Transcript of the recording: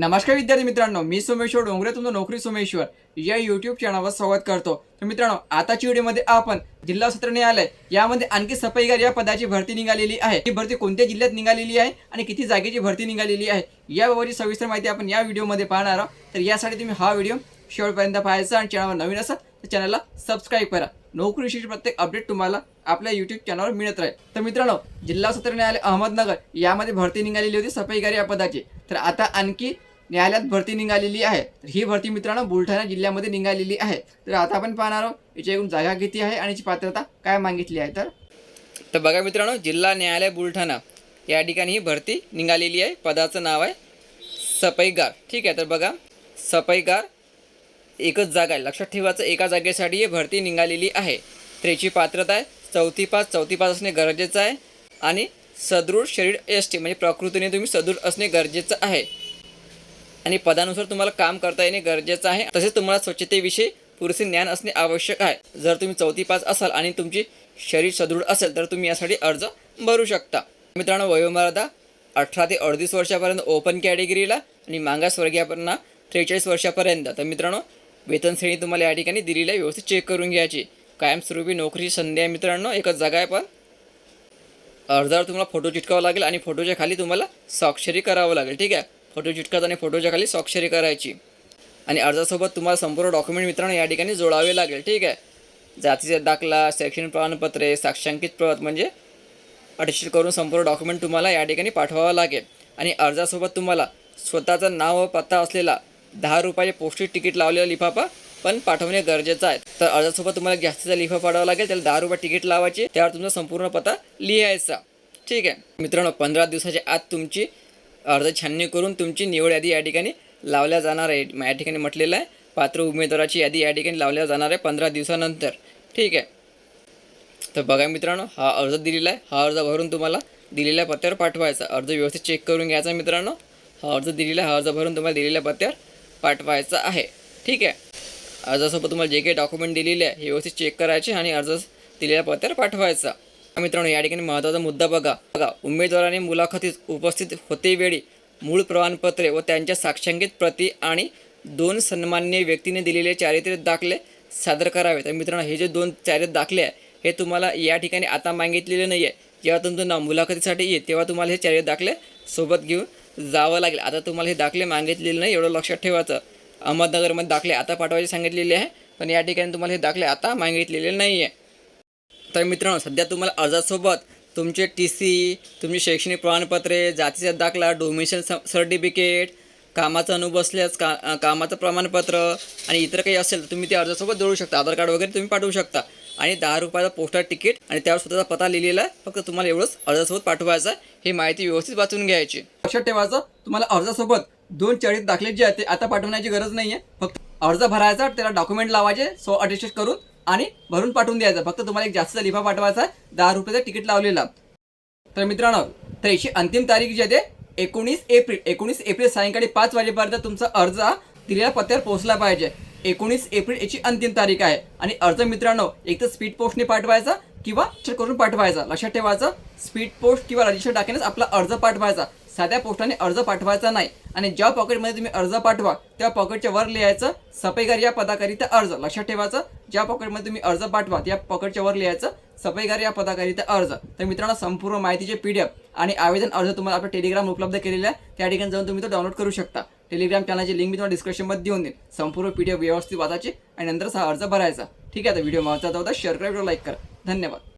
नमस्कार विद्यार्थी मित्रांनो मी सोमेश्वर डोंगरे तुमचं नोकरी सोमेश्वर. या युट्यूब चॅनलवर स्वागत करतो. तर मित्रांनो आताच्या व्हिडिओमध्ये आपण जिल्हा सत्र न्यायालय यामध्ये आणखी सफाईगार या पदाची भरती निघालेली आहे. ही भरती कोणत्या जिल्ह्यात निघालेली आहे आणि किती जागेची भरती निघालेली आहे याबाबतची सविस्तर माहिती आपण या व्हिडिओमध्ये पाहणार आहोत. तर यासाठी तुम्ही हा व्हिडिओ शेवटपर्यंत पाहायचा आणि चॅनलवर नवीन असाल तर चॅनलला सबस्क्राईब करा. नोकरीविषयी प्रत्येक अपडेट तुम्हाला आपल्या युट्यूब चॅनलवर मिळत राहील. तर मित्रांनो जिल्हा सत्र न्यायालय अहमदनगर यामध्ये भरती निघालेली होती सफाईगार या पदाची. तर आता आणखी न्यायालयात भरती निघालेली आहे. तर ही भरती मित्रांनो बुलढाणा जिल्ह्यामध्ये निघालेली आहे. तर आता आपण पाहणार आहोत याची एकूण जागा किती आहे आणि याची पात्रता काय मागितली आहे. तर तर बघा मित्रांनो जिल्हा न्यायालय बुलढाणा. या ठिकाणी ही भरती निघालेली आहे. पदाचं नाव आहे सफाईगार ठीक आहे तर बघा. सफाईगार एकच जागा आहे. लक्षात ठेवायचं एका जागेसाठी ही भरती निघालेली आहे. तर याची पात्रता आहे चौथी पास चौथी पास असणे गरजेचं आहे. आणि सदृढ शरीर एस टी म्हणजे प्रकृतीने तुम्ही सदृढ असणे गरजेचं आहे. आणि पदानुसार तुम्हाला काम करता येणे गरजेचं आहे. तसेच तुम्हाला स्वच्छतेविषयी पुरेसे ज्ञान असणे आवश्यक आहे. जर तुम्ही चौथी पास असाल आणि तुमची शरीर सदृढ असेल तर तुम्ही यासाठी अर्ज भरू शकता. मित्रांनो वयोमर्यादा अठरा ते अडतीस वर्षापर्यंत ओपन कॅटेगरीला आणि मागासवर्गीयांना त्रेचाळीस वर्षापर्यंत. तर मित्रांनो वेतन श्रेणी तुम्हाला या ठिकाणी दिलेली आहे. व्यवस्थित चेक करून घ्यायची. कायमस्वरूपी नोकरीची संधी आहे मित्रांनो एकच जागा आहे पण अर्जावर तुम्हाला फोटो चिटकावा लागेल आणि फोटोच्या खाली तुम्हाला स्वाक्षरी करावं लागेल. ठीक आहे? फोटो चिटकात आणि फोटोच्या खाली स्वाक्षरी करायची. आणि अर्जासोबत तुम्हाला संपूर्ण डॉक्युमेंट मित्रांनो या ठिकाणी जोडावे लागेल. ठीक आहे? जातीचा दाखला शैक्षणिक प्रमाणपत्रे साक्षांकित प्रत म्हणजे अटेस्टेड करून संपूर्ण डॉक्युमेंट तुम्हाला या ठिकाणी पाठवावं लागेल. आणि अर्जासोबत तुम्हाला स्वतःचं नाव व पत्ता असलेला दहा रुपयाचे पोस्टेज तिकीट लावलेला लिफाफा पण पाठवणे गरजेचं आहे. तर अर्जासोबत तुम्हाला जास्तीचा लिफा पाठवावा लागेल त्याला दहा रुपये तिकीट लावायचे त्यावर तुमचा संपूर्ण पत्ता लिहायचा. ठीक आहे? मित्रांनो पंधरा दिवसाच्या आत तुमची अर्ज छाननी करून तुमची निवड यादी या ठिकाणी लावल्या जाणार आहे. या ठिकाणी म्हटलेलं आहे पात्र उमेदवाराची यादी या ठिकाणी लावल्या जाणार आहे पंधरा दिवसानंतर. ठीक आहे. तर बघा मित्रांनो हा अर्ज दिलेला आहे. हा अर्ज भरून तुम्हाला दिलेल्या पत्त्यावर पाठवायचा अर्ज व्यवस्थित चेक करून घ्यायचा मित्रांनो. हा अर्ज दिलेला आहे. हा अर्ज भरून तुम्हाला दिलेल्या पत्त्यावर पाठवायचा आहे. ठीक आहे. अर्जासोबत तुम्हाला जे काही डॉक्युमेंट दिलेले आहे हे व्यवस्थित चेक करायचे आणि अर्ज दिलेल्या पत्त्यावर पाठवायचा. मित्रांनो या ठिकाणी महत्त्वाचा मुद्दा बघा. बघा उमेदवाराने मुलाखतीत उपस्थित होते वेळी मूळ प्रमाणपत्रे व त्यांच्या साक्षांकित प्रती आणि दोन सन्मान्य व्यक्तीने दिलेले चारित्र्य दाखले सादर करावे. तर मित्रांनो हे जे दोन चारित्र्य दाखले आहे हे तुम्हाला या ठिकाणी आता मागितलेले नाही आहे जेव्हा तुमचं नाव मुलाखतीसाठी येईल तेव्हा तुम्हाला हे चारित्र्य दाखले सोबत घेऊन जावं लागेल. आता तुम्हाला हे दाखले मागितलेले नाही एवढं लक्षात ठेवायचं. अहमदनगरमध्ये दाखले आता पाठवायचे सांगितलेले आहे पण या ठिकाणी तुम्हाला हे दाखले आता मागितलेले नाही आहे तर मित्रांनो सध्या तुम्हाला अर्जासोबत तुमचे टी सी तुमची शैक्षणिक प्रमाणपत्रे जातीचा दाखला डोमिशन स सर्टिफिकेट कामाचा अनुभव असल्यास का कामाचं प्रमाणपत्र आणि इतर काही असेल तर तुम्ही ते अर्जासोबत जोडू शकता. आधार कार्ड वगैरे तुम्ही पाठवू शकता. आणि दहा रुपयाचा पोस्टर तिकीट आणि त्यावर स्वतःचा पत्ता लिहिलेला आहे. फक्त तुम्हाला एवढंच अर्जासोबत पाठवायचं आहे. ही माहिती व्यवस्थित वाचून घ्यायची. लक्षात ठेवायचं तुम्हाला अर्जासोबत दोन चाळीस दाखले जे आहेत ते आता पाठवण्याची गरज नाही आहे फक्त अर्ज भरायचा त्याला डॉक्युमेंट लावायचे सो अटेस्टेड करून आणि भरून पाठवून द्यायचं. फक्त तुम्हाला एक जास्त लिफा पाठवायचा आहे. दहा रुपयाचा तिकीट लावलेला. तर मित्रांनो तर याची अंतिम तारीख जी आहे ते एकोणीस एप्रिल. एकोणीस एप्रिल सायंकाळी पाच वाजेपर्यंत तुमचा अर्ज हा दिलेल्या पत्त्यावर पोहोचला पाहिजे. एकोणीस एप्रिल याची अंतिम तारीख आहे. आणि अर्ज मित्रांनो एक तर स्पीड पोस्टने पाठवायचा किंवा करून पाठवायचा. लक्षात ठेवायचं स्पीड पोस्ट किंवा रजिस्टर टाकण्यास आपला अर्ज पाठवायचा. साध्या पोस्टाने अर्ज पाठवायचा नाही आणि ज्या पॉकेटमध्ये तुम्ही अर्ज पाठवा त्या पॉकेटच्या वर लिहायचं सफाईगार या पदाकरिता अर्ज. लक्षात ठेवायचं ज्या पॉकेटमध्ये तुम्ही अर्ज पाठवा त्या पॉकेटच्या वर लिहायचं सफाईगार या पदाकरिता अर्ज. तर मित्रांनो संपूर्ण माहितीचे पी डी एफ आणि आवेदन अर्ज तुम्हाला आपल्या टेलिग्राम उपलब्ध केलेला आहे. त्या ठिकाणी जाऊन तुम्ही तो डाउनलोड करू शकता. टेलिग्राम चॅनलची लिंक मी तुम्हाला डिस्क्रिप्शनमध्ये देऊन देईन. संपूर्ण पी डी एफ व्यवस्थित वाचायची आणि नंतरच हा अर्ज भरायचा. ठीक आहे आता व्हिडिओ महत्त्वाचा होता शेअर करा व्हिडिओ लाईक करा. धन्यवाद.